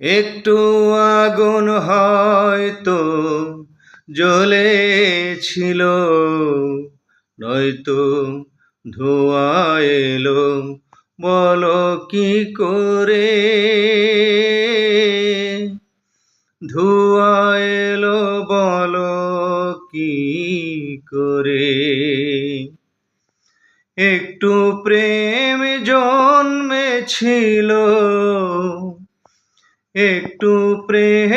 একটু আগুন হয়তো জ্বলেছিল, নয়তো ধোঁয়া এলো। বলো কি করে? ধোঁয়া এলো, বলো কি করে? একটু প্রেম জন্মেছিল একটু প্রেম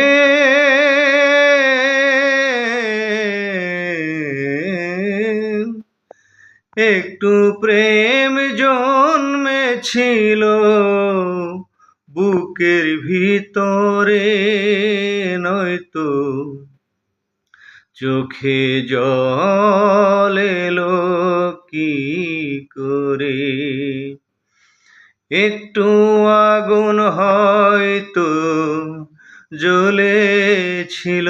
একটু প্রেম জন্মেছিল বুকের ভিতরে, নয়তো চোখে জল এলো কি করে? একটু আগুন হয়তো জ্বলেছিল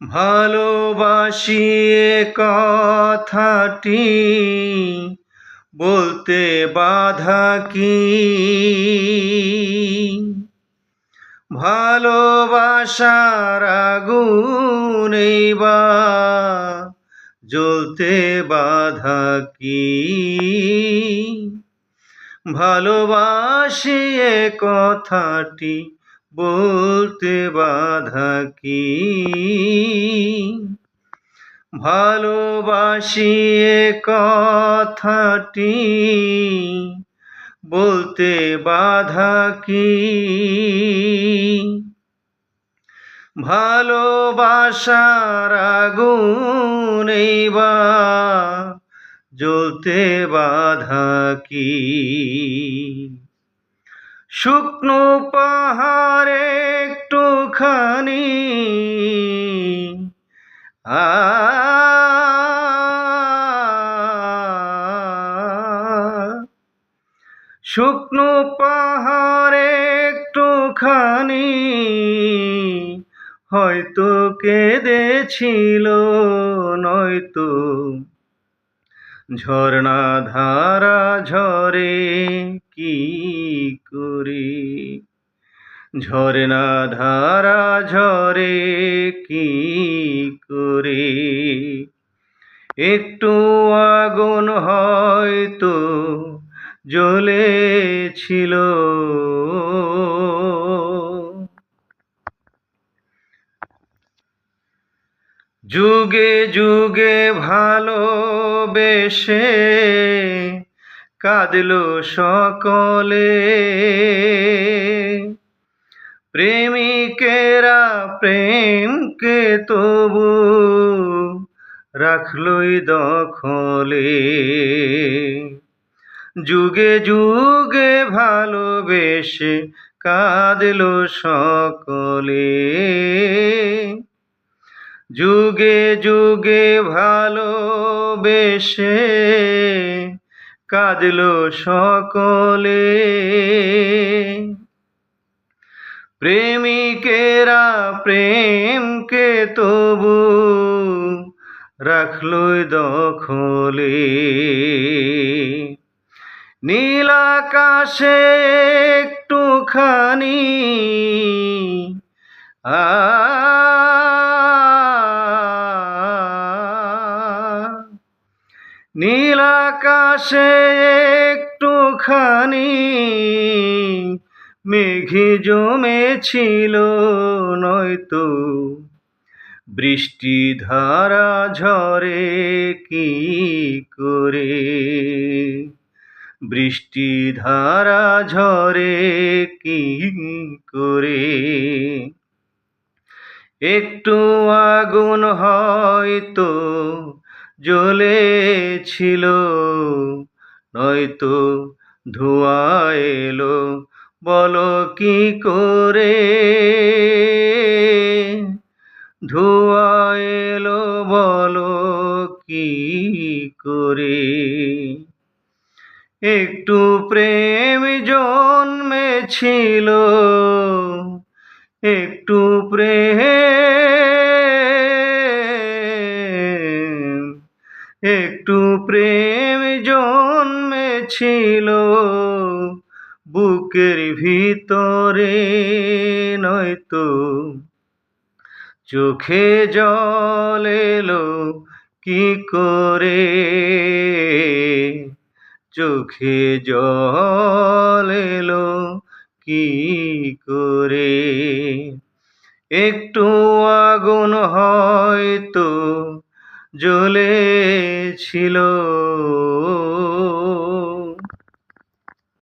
ভালোবাসি কথাটি বলতে বাধা কি? ভালোবাসার আগুনেই বা জ্বলতে বাধা কি? ভালোবাসি এ কথাটি, বলতে বাধা কি? ভালোবাসি এ কথাটি, বলতে বাধা কি? ভালোবাসার আগুনেই বা জ্বলতে বাধা কি? শুকনো পাহাড়ে একটুখানি শুকনো পাহাড়ে একটুখানি হয়তো কেঁদেছিল নয়তো ঝর্ণা ধারা ঝরে কি করি? ঝর্ণা ধারা ঝরে কি করে? একটু আগুন হয়তো জ্বলেছিল যুগে ভালোবেসে কাঁদলো সকলে। প্রেমিকেরা প্রেমকে তবু রাখলই দখলে। যুগে যুগে ভালোবেসে কাঁদলো সকলে। যুগে যুগে ভালোবেসে কাঁদলো সকলে। প্রেমিকেরা প্রেমকে তবু রাখলই দখলে। নীলাকাশে একটুখানি আ আকাশে একটুখানি মেঘে জমেছিল, নয়তো বৃষ্টি ধারা ঝরে কি করে? বৃষ্টি ধারা ঝরে কি করে? একটু আগুন হয়তো জ্বলেছিল নয়তো ধোঁয়া এলো, বলো কি করে? ধোঁয়া এলো, বলো কি করে? একটু প্রেম জন্মেছিল, একটু প্রেম একটু প্রেম জন্মেছিল ছিল বুকের ভিতরে নয়তো। চোখে জল এলো কি করে? চোখে জল এলো কি করে? একটু আগুন হয়তো জ্বলেছিল